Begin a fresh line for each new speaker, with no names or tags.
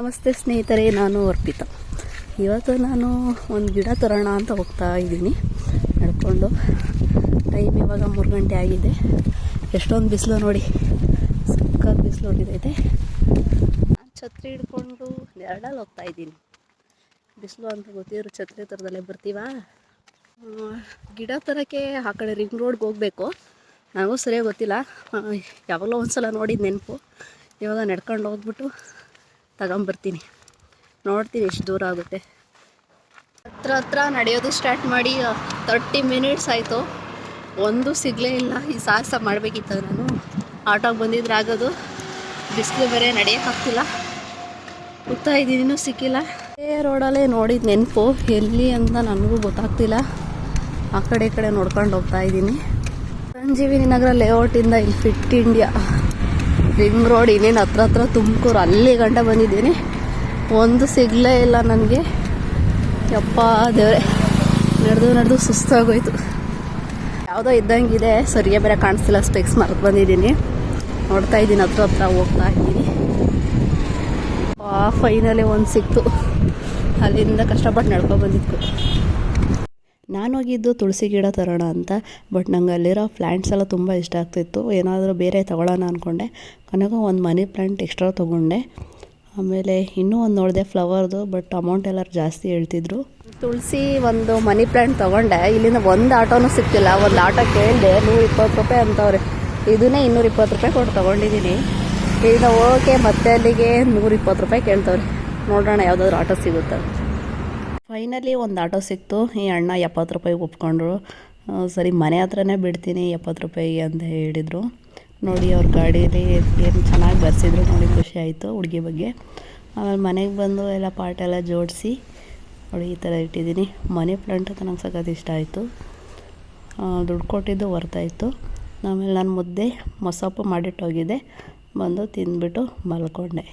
ನಮಸ್ತೆ ಸ್ನೇಹಿತರೆ, ನಾನು ಅರ್ಪಿತ. ಇವತ್ತು ನಾನು ಒಂದು ಗಿಡ ತರೋಣ ಅಂತ ಹೋಗ್ತಾ ಇದ್ದೀನಿ. ನಡ್ಕೊಂಡು. ಟೈಮ್ ಇವಾಗ ಮೂರು ಗಂಟೆ ಆಗಿದೆ. ಎಷ್ಟೊಂದು ಬಿಸಿಲು ನೋಡಿ. ಸಕ್ಕ ಬಿಸಿಲು ಹೋಗಿದೈತೆ ನಾನು ಛತ್ರಿ ಹಿಡ್ಕೊಂಡು ಎರಡಲ್ಲಿ ಹೋಗ್ತಾ ಇದ್ದೀನಿ. ಬಿಸಿಲು ಅಂತ ಗೊತ್ತಿರೋ ಛತ್ರಿ ಥರದಲ್ಲೇ ಬರ್ತೀವಾ? ಗಿಡ ತರೋಕ್ಕೆ ಆ ಕಡೆ ರಿಂಗ್ ರೋಡ್ಗೆ ಹೋಗಬೇಕು. ನನಗೂ ಸರಿಯಾಗಿ ಗೊತ್ತಿಲ್ಲ. ಯಾವಾಗಲೋ ಒಂದು ಸಲ ನೋಡಿದ ನೆನಪು. ಇವಾಗ ನಡ್ಕೊಂಡು ಹೋಗ್ಬಿಟ್ಟು ತಗೊಂಬರ್ತೀನಿ. ನೋಡ್ತೀನಿ ಎಷ್ಟು ದೂರ ಆಗುತ್ತೆ. ಹತ್ರ ಹತ್ರ ನಡೆಯೋದು ಸ್ಟಾರ್ಟ್ ಮಾಡಿ ತರ್ಟಿ ಮಿನಿಟ್ಸ್ ಆಯಿತು. ಒಂದು ಸಿಗಲೇ ಇಲ್ಲ. ಈ ಸಾಹಸ ಮಾಡಬೇಕಿತ್ತು ನಾನು. ಆಟೋಗೆ ಬಂದಿದ್ರೆ ಆಗೋದು. ಬಿಸಿಲು ಬೇರೆ ನಡೆಯೋಕ್ಕಾಗ್ತಿಲ್ಲ ಹೋಗ್ತಾ ಇದ್ದೀನಿ ಸಿಕ್ಕಿಲ್ಲ. ಏ, ರೋಡಲ್ಲೇ ನೋಡಿದ ನೆನಪು. ಎಲ್ಲಿ ಅಂತ ನನಗೂ ಗೊತ್ತಾಗ್ತಿಲ್ಲ. ಆ ಕಡೆ ಕಡೆ ನೋಡ್ಕೊಂಡು ಹೋಗ್ತಾ ಇದ್ದೀನಿ. ಸಂಜೀವಿನಿ ನಗರ ಲೇಔಟಿಂದ ಇಲ್ಲಿ ಫಿಟ್ ಇಂಡಿಯಾ ರಿಂಗ್ ರೋಡ್ ಇನ್ನೇನು ಹತ್ರ ಹತ್ರ ತುಮಕೂರು ಅಲ್ಲಿ ಗಂಟ ಬಂದಿದ್ದೀನಿ. ಒಂದು ಸಿಗಲೇ ಇಲ್ಲ ನನಗೆ. ಯಪ್ಪ ದೇವ್ರೆ, ನಡೆದು ನಡೆದು ಸುಸ್ತಾಗೋಯ್ತು. ಯಾವುದೋ ಇದ್ದಂಗಿದೆ ಸರಿಯಾಗಿ ಬೇರೆ ಕಾಣಿಸ್ತಿಲ್ಲ, ಸ್ಪೆಕ್ಸ್ ಮರೆತು ಬಂದಿದ್ದೀನಿ. ನೋಡ್ತಾ ಇದ್ದೀನಿ, ಹತ್ರ ಹತ್ರ ಹೋಗ್ತಾ ಇದ್ದೀನಿ. ಫೈನಲಿ ಒಂದು ಸಿಕ್ತು. ಅಲ್ಲಿಂದ ಕಷ್ಟಪಟ್ಟು ನಡ್ಕೊ ಬಂದಿತ್ತು ನಾನು ಹೋಗಿದ್ದು ತುಳಸಿ ಗಿಡ ತರೋಣ ಅಂತ, ಬಟ್ ನಂಗೆ ಅಲ್ಲಿರೋ ಪ್ಲ್ಯಾಂಟ್ಸ್ ಎಲ್ಲ ತುಂಬ ಇಷ್ಟ ಆಗ್ತಿತ್ತು. ಏನಾದರೂ ಬೇರೆ ತೊಗೊಳ್ಳೋಣ ಅಂದ್ಕೊಂಡೆ ಕೊನೆಗೂ ಒಂದು ಮನಿ ಪ್ಲ್ಯಾಂಟ್ ಎಕ್ಸ್ಟ್ರಾ ತೊಗೊಂಡೆ. ಆಮೇಲೆ ಇನ್ನೂ ಒಂದು ನೋಡಿದೆ ಫ್ಲವರ್ದು, ಬಟ್ ಅಮೌಂಟ್ ಎಲ್ಲ ಜಾಸ್ತಿ ಹೇಳ್ತಿದ್ರು. ತುಳಸಿ ಒಂದು ಮನಿ ಪ್ಲ್ಯಾಂಟ್ ತೊಗೊಂಡೆ. ಇಲ್ಲಿಂದ ಒಂದು ಆಟೋನೂ ಸಿಕ್ತಿಲ್ಲ ಒಂದು ಆಟೋ ಕೇಳಿದೆ ನೂರ ಇಪ್ಪತ್ತು ರೂಪಾಯಿ ಅಂತವ್ರೆ. ಇದನ್ನೇ ಇನ್ನೂರ ಇಪ್ಪತ್ತು ರೂಪಾಯಿ ಕೊಟ್ಟು ತೊಗೊಂಡಿದ್ದೀನಿ. ಇಲ್ಲಿಂದ ಓಕೆ ಮತ್ತೆ ಅಲ್ಲಿಗೆ ನೂರ ಇಪ್ಪತ್ತು ರೂಪಾಯಿ ಕೇಳ್ತವ್ರೆ. ನೋಡೋಣ ಯಾವುದಾದ್ರು ಆಟೋ ಸಿಗುತ್ತೆ ಫೈನಲಿ ಒಂದು ಆಟೋ ಸಿಕ್ತು. ಈ ಅಣ್ಣ ಎಪ್ಪತ್ತು ರೂಪಾಯಿಗೆ ಒಪ್ಕೊಂಡ್ರು. ಸರಿ, ಮನೆ ಹತ್ರನೇ ಬಿಡ್ತೀನಿ ಎಪ್ಪತ್ತು ರೂಪಾಯಿಗೆ ಅಂತ ಹೇಳಿದರು. ನೋಡಿ, ಅವ್ರ ಗಾಡೀಲಿ ಏನು ಚೆನ್ನಾಗಿ ಬರ್ಸಿದ್ರು ನೋಡಿ, ಖುಷಿ ಆಯಿತು ಹುಡುಗಿ ಬಗ್ಗೆ. ಆಮೇಲೆ ಮನೆಗೆ ಬಂದು ಎಲ್ಲ ಪಾಟ್ ಎಲ್ಲ ಜೋಡಿಸಿ ನೋಡಿ, ಈ ಥರ ಇಟ್ಟಿದ್ದೀನಿ. ಮನಿ ಪ್ಲಾಂಟ್ ಅಂತ ನಂಗೆ ಸಖತ್ ಇಷ್ಟ ಆಯಿತು. ದುಡ್ಡು ಕೊಟ್ಟಿದ್ದು ಹೊರತಾಯಿತ್ತು ಆಮೇಲೆ ನಾನು ಮುದ್ದೆ, ಮೊಸಪ್ಪು ಮಾಡಿಟ್ಟು ಹೋಗಿದ್ದೆ ಬಂದು ತಿಂದ್ಬಿಟ್ಟು ಮಲ್ಕೊಂಡೆ.